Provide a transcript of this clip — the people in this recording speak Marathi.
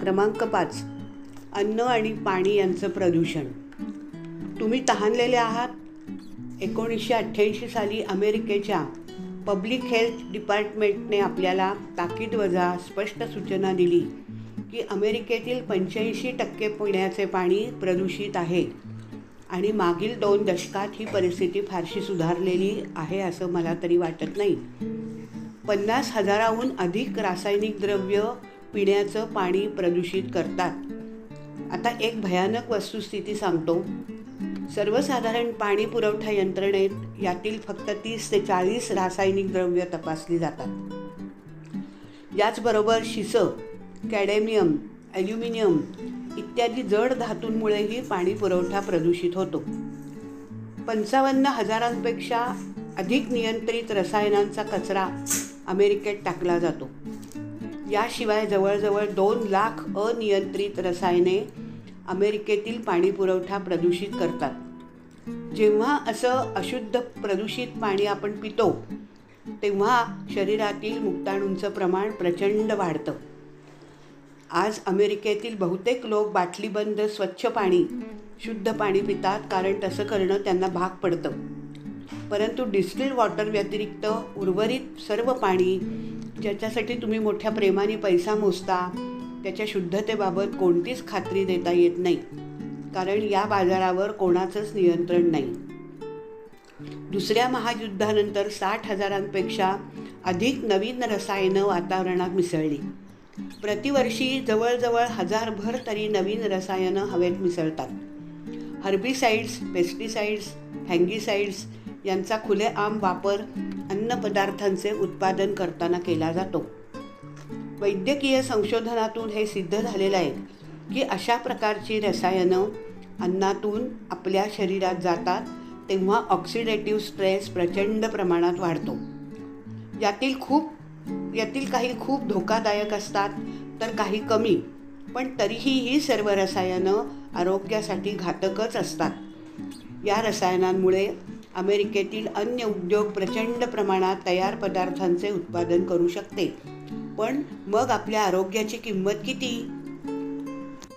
क्रमांक पाच. अन्न आणि पाणी यांचं प्रदूषण. तुम्ही तहानलेले आहात? एकोणीसशे अठ्ठ्याऐंशी साली अमेरिकेच्या पब्लिक हेल्थ डिपार्टमेंटने आपल्याला ताकीदवजा स्पष्ट सूचना दिली की अमेरिकेतील पंच्याऐंशी टक्के पिण्याचे पाणी प्रदूषित आहे आणि मागील दोन दशकात ही परिस्थिती फारशी सुधारलेली आहे असं मला तरी वाटत नाही. पन्नास हजाराहून अधिक रासायनिक द्रव्य पिण्याचं पाणी प्रदूषित करतात. आता एक भयानक वस्तुस्थिती सांगतो. सर्वसाधारण पाणी पुरवठा यंत्रणेत यातील फक्त तीस ते चाळीस रासायनिक द्रव्य तपासली जातात. याचबरोबर शिसं कॅडेमियम ॲल्युमिनियम इत्यादी जड धातूंमुळेही पाणी पुरवठा प्रदूषित होतो. पंचावन्न हजारांपेक्षा अधिक नियंत्रित रसायनांचा कचरा अमेरिकेत टाकला जातो. याशिवाय जवळजवळ दोन लाख अनियंत्रित रसायने अमेरिकेतील पाणी पुरवठा प्रदूषित करतात. जेव्हा असं अशुद्ध प्रदूषित पाणी आपण पितो तेव्हा शरीरातील मुक्ताणूंचं प्रमाण प्रचंड वाढतं. आज अमेरिकेतील बहुतेक लोक बाटलीबंद स्वच्छ पाणी शुद्ध पाणी पितात कारण तसं करणं त्यांना भाग पडतं. परंतु डिस्टिल्ड वॉटर व्यतिरिक्त उर्वरित सर्व पाणी ज्याच्यासाठी तुम्ही मोठ्या प्रेमाने पैसा मोजता त्याच्या शुद्धतेबाबत कोणतीच खात्री देता येत नाही. कारण या बाजारावर कोणाचंच नियंत्रण नाही. दुसऱ्या महायुद्धानंतर साठ हजारांपेक्षा अधिक नवीन रसायनं वातावरणात मिसळली. प्रतिवर्षी जवळजवळ हजारभर तरी नवीन रसायनं हवेत मिसळतात. हर्बिसाइड्स पेस्टिसाइड्स हँगिसाइड्स यांचा खुलेआम वापर अन्नपदार्थांचे उत्पादन करताना केला जातो. वैद्यकीय संशोधनातून हे सिद्ध झालेलं आहे की अशा प्रकारची रसायनं अन्नातून आपल्या शरीरात जातात तेव्हा ऑक्सिडेटिव्ह स्ट्रेस प्रचंड प्रमाणात वाढतो. यातील खूप यातील काही खूप धोकादायक असतात तर काही कमी पण तरीही ही सर्व रसायनं आरोग्यासाठी घातकच असतात. या रसायनांमुळे अमेरिकेतील अन्य उद्योग प्रचंड प्रमाणात तयार पदार्थांचे उत्पादन करू शकते. पण मग आपल्या आरोग्याची किंमत किती?